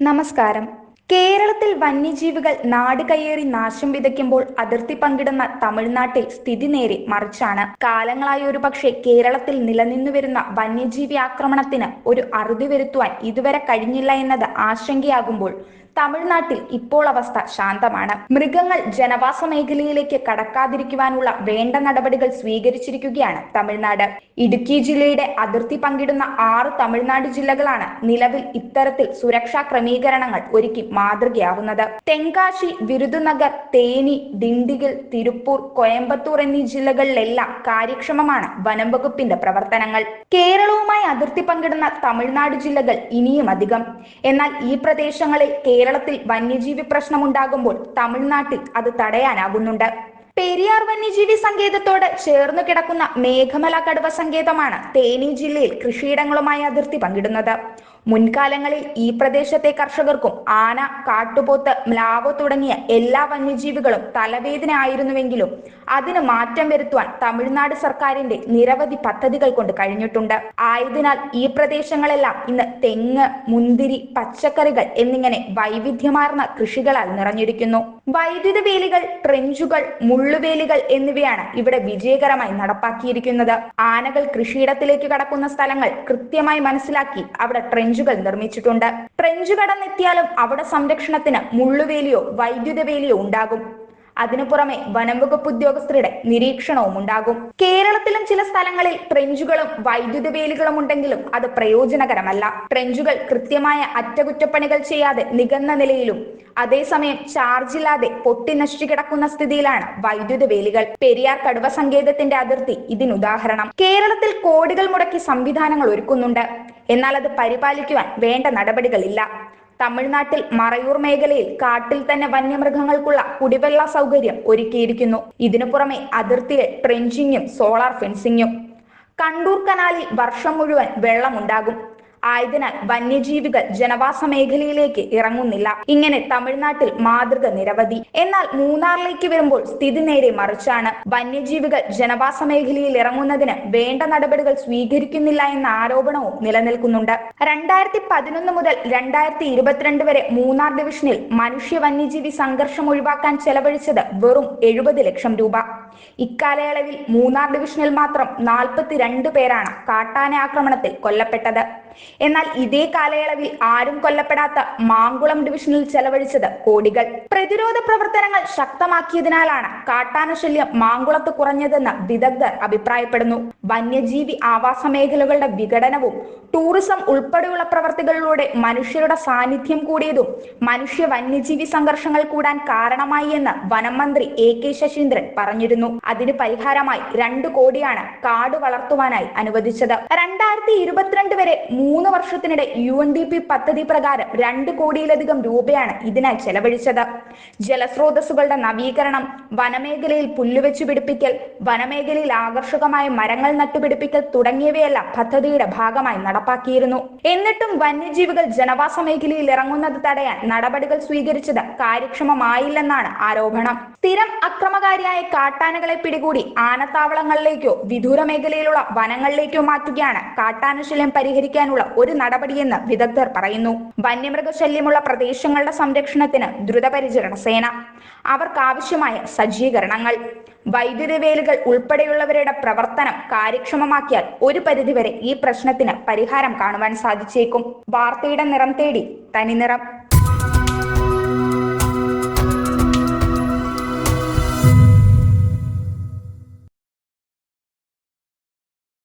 നമസ്കാരം. കേരളത്തിൽ വന്യജീവികൾ നാട് കയ്യേറി നാശം വിതയ്ക്കുമ്പോൾ അതിർത്തി പങ്കിടുന്ന തമിഴ്നാട്ടിൽ സ്ഥിതി നേരെ മറിച്ചാണ്. കാലങ്ങളായി ഒരു പക്ഷേ കേരളത്തിൽ നിലനിന്നു വരുന്ന വന്യജീവി ആക്രമണത്തിന് ഒരു അറുതി വരുത്തുവാൻ ഇതുവരെ കഴിഞ്ഞില്ല എന്നത് ആശങ്കയാകുമ്പോൾ തമിഴ്നാട്ടിൽ ഇപ്പോൾ അവസ്ഥ ശാന്തമാണ്. മൃഗങ്ങൾ ജനവാസ മേഖലയിലേക്ക് കടക്കാതിരിക്കുവാനുള്ള വേണ്ട നടപടികൾ സ്വീകരിച്ചിരിക്കുകയാണ് തമിഴ്നാട്. ഇടുക്കി ജില്ലയുടെ അതിർത്തി പങ്കിടുന്ന ആറ് തമിഴ്നാട് ജില്ലകളാണ് നിലവിൽ ഇത്തരത്തിൽ സുരക്ഷാ ക്രമീകരണങ്ങൾ ഒരുക്കി മാതൃകയാവുന്നത്. തെങ്കാശി വിരുദുനഗർ തേനി ദിണ്ടിഗൽ തിരുപ്പൂർ കോയമ്പത്തൂർ എന്നീ ജില്ലകളിലെല്ലാം കാര്യക്ഷമമാണ് വനം വകുപ്പിന്റെ പ്രവർത്തനങ്ങൾ. കേരളവുമായി അതിർത്തി പങ്കിടുന്ന തമിഴ്നാട് ജില്ലകൾ ഇനിയും അധികം. എന്നാൽ ഈ പ്രദേശങ്ങളിൽ കേരളത്തിൽ വന്യജീവി പ്രശ്നമുണ്ടാകുമ്പോൾ തമിഴ്നാട്ടിൽ അത് തടയാനാകുന്നുണ്ട്. പെരിയാർ വന്യജീവി സങ്കേതത്തോട് ചേർന്നു കിടക്കുന്ന മേഘമല കടുവ സങ്കേതമാണ് തേനി ജില്ലയിൽ കൃഷിയിടങ്ങളുമായി അതിർത്തി പങ്കിടുന്നത്. മുൻകാലങ്ങളിൽ ഈ പ്രദേശത്തെ കർഷകർക്കും ആന കാട്ടുപോത്ത് മ്ലാവ് തുടങ്ങിയ എല്ലാ വന്യജീവികളും തലവേദന ആയിരുന്നുവെങ്കിലും അതിന് മാറ്റം വരുത്തുവാൻ തമിഴ്നാട് സർക്കാരിന്റെ നിരവധി പദ്ധതികൾ കൊണ്ട് കഴിഞ്ഞിട്ടുണ്ട്. ആയതിനാൽ ഈ പ്രദേശങ്ങളെല്ലാം ഇന്ന് തെങ്ങ് മുന്തിരി പച്ചക്കറികൾ എന്നിങ്ങനെ വൈവിധ്യമാർന്ന കൃഷികളാൽ നിറഞ്ഞിരിക്കുന്നു. വൈദ്യുത വേലികൾ ട്രെഞ്ചുകൾ മുള്ളുവേലികൾ എന്നിവയാണ് ഇവിടെ വിജയകരമായി നടപ്പാക്കിയിരിക്കുന്നത്. ആനകൾ കൃഷിയിടത്തിലേക്ക് കടക്കുന്ന സ്ഥലങ്ങൾ കൃത്യമായി മനസ്സിലാക്കി അവിടെ ട്രെഞ്ചുകൾ നിർമ്മിച്ചിട്ടുണ്ട്. ഫ്രഞ്ച് കടന്നെത്തിയാലും അവിടെ സംരക്ഷണത്തിന് മുള്ളുവേലിയോ വൈദ്യുത വേലിയോ ഉണ്ടാകും. അതിനു പുറമെ വനംവകുപ്പ് ഉദ്യോഗസ്ഥരുടെ നിരീക്ഷണവും ഉണ്ടാകും. കേരളത്തിലും ചില സ്ഥലങ്ങളിൽ ട്രെഞ്ചുകളും വൈദ്യുത വേലികളും ഉണ്ടെങ്കിലും അത് പ്രയോജനകരമല്ല. ട്രെഞ്ചുകൾ കൃത്യമായ അറ്റകുറ്റപ്പണികൾ ചെയ്യാതെ നികന്ന നിലയിലും അതേസമയം ചാർജ് ഇല്ലാതെ പൊട്ടി നശിച്ചു കിടക്കുന്ന സ്ഥിതിയിലാണ് വൈദ്യുത വേലികൾ. പെരിയാർ കടുവ സങ്കേതത്തിന്റെ അതിർത്തി ഇതിനുദാഹരണം. കേരളത്തിൽ കോടികൾ മുടക്കി സംവിധാനങ്ങൾ ഒരുക്കുന്നുണ്ട്. എന്നാൽ അത് പരിപാലിക്കുവാൻ വേണ്ട നടപടികളില്ല. തമിഴ്നാട്ടിൽ മറയൂർ മേഖലയിൽ കാട്ടിൽ തന്നെ വന്യമൃഗങ്ങൾക്കുള്ള കുടിവെള്ള സൗകര്യം ഒരുക്കിയിരിക്കുന്നു. ഇതിനു പുറമെ അതിർത്തിയിൽ ട്രെഞ്ചിങ്ങും സോളാർ ഫെൻസിങ്ങും കണ്ടൂർ കനാലിൽ വർഷം മുഴുവൻ വെള്ളമുണ്ടാകും. ആയതിനാൽ വന്യജീവികൾ ജനവാസ മേഖലയിലേക്ക് ഇറങ്ങുന്നില്ല. ഇങ്ങനെ തമിഴ്നാട്ടിൽ മാതൃക നിരവധി. എന്നാൽ മൂന്നാറിലേക്ക് വരുമ്പോൾ സ്ഥിതി നേരെ മറിച്ചാണ്. വന്യജീവികൾ ജനവാസ മേഖലയിൽ ഇറങ്ങുന്നതിന് വേണ്ട നടപടികൾ സ്വീകരിക്കുന്നില്ല എന്ന ആരോപണവും നിലനിൽക്കുന്നുണ്ട്. രണ്ടായിരത്തി പതിനൊന്ന് മുതൽ രണ്ടായിരത്തി ഇരുപത്തിരണ്ട് വരെ മൂന്നാർ ഡിവിഷനിൽ മനുഷ്യ വന്യജീവി സംഘർഷം ഒഴിവാക്കാൻ ചെലവഴിച്ചത് വെറും എഴുപത് ലക്ഷം രൂപ. ഇക്കാലയളവിൽ മൂന്നാർ ഡിവിഷനിൽ മാത്രം നാൽപ്പത്തിരണ്ട് പേരാണ് കാട്ടാന ആക്രമണത്തിൽ കൊല്ലപ്പെട്ടത്. എന്നാൽ ഇതേ കാലയളവിൽ ആരും കൊല്ലപ്പെടാത്ത മാങ്കുളം ഡിവിഷനിൽ ചെലവഴിച്ചത് കോടികൾ. പ്രതിരോധ പ്രവർത്തനങ്ങൾ ശക്തമാക്കിയതിനാലാണ് കാട്ടാന ശല്യം മാങ്കുളത്ത് കുറഞ്ഞതെന്ന് വിദഗ്ധർ അഭിപ്രായപ്പെടുന്നു. വന്യജീവി ആവാസ മേഖലകളുടെ വിഘടനവും ടൂറിസം ഉൾപ്പെടെയുള്ള പ്രവർത്തികളിലൂടെ മനുഷ്യരുടെ സാന്നിധ്യം കൂടിയതും മനുഷ്യ വന്യജീവി സംഘർഷങ്ങൾ കൂടാൻ കാരണമായി എന്ന് വനം മന്ത്രി എ കെ ശശീന്ദ്രൻ പറഞ്ഞിരുന്നു. അതിന് പരിഹാരമായി രണ്ടു കോടിയാണ് കാട് വളർത്തുവാനായി അനുവദിച്ചത്. രണ്ടായിരത്തി ഇരുപത്തിരണ്ട് വരെ മൂന്ന് വർഷത്തിനിടെ യു എൻ ഡി പി പദ്ധതി പ്രകാരം രണ്ട് കോടിയിലധികം രൂപയാണ് ഇതിനായി ചെലവഴിച്ചത്. ജലസ്രോതസ്സുകളുടെ നവീകരണം വനമേഖലയിൽ പുല്ലുവെച്ചു പിടിപ്പിക്കൽ വനമേഖലയിൽ ആകർഷകമായ മരങ്ങൾ നട്ടുപിടിപ്പിക്കൽ തുടങ്ങിയവയെല്ലാം പദ്ധതിയുടെ ഭാഗമായി നടപ്പാക്കിയിരുന്നു. എന്നിട്ടും വന്യജീവികൾ ജനവാസ മേഖലയിൽ ഇറങ്ങുന്നത് തടയാൻ നടപടികൾ സ്വീകരിച്ചത് കാര്യക്ഷമമായില്ലെന്നാണ് ആരോപണം. സ്ഥിരം അക്രമകാരിയായ കാട്ടാനകളെ പിടികൂടി ആനത്താവളങ്ങളിലേക്കോ വിദൂര മേഖലയിലുള്ള വനങ്ങളിലേക്കോ മാറ്റുകയാണ് കാട്ടാനശല്യം പരിഹരിക്കാനുള്ള ഒരു നടപടിയെന്ന് വിദഗ്ധർ പറയുന്നു. വന്യമൃഗശല്യമുള്ള പ്രദേശങ്ങളുടെ സംരക്ഷണത്തിന് ദ്രുതപരിചരണ സേന. അവർക്കാവശ്യമായ സജ്ജീകരണങ്ങൾ. വൈദ്യുതി വേലുകൾ ഉൾപ്പെടെയുള്ളവരുടെ പ്രവർത്തനം കാര്യക്ഷമമാക്കിയാൽ ഒരു പരിധിവരെ ഈ പ്രശ്നത്തിന് പരിഹാരം കാണുവാൻ സാധിച്ചേക്കും. വാർത്തയുടെ നിറം തേടി തനിനിറം.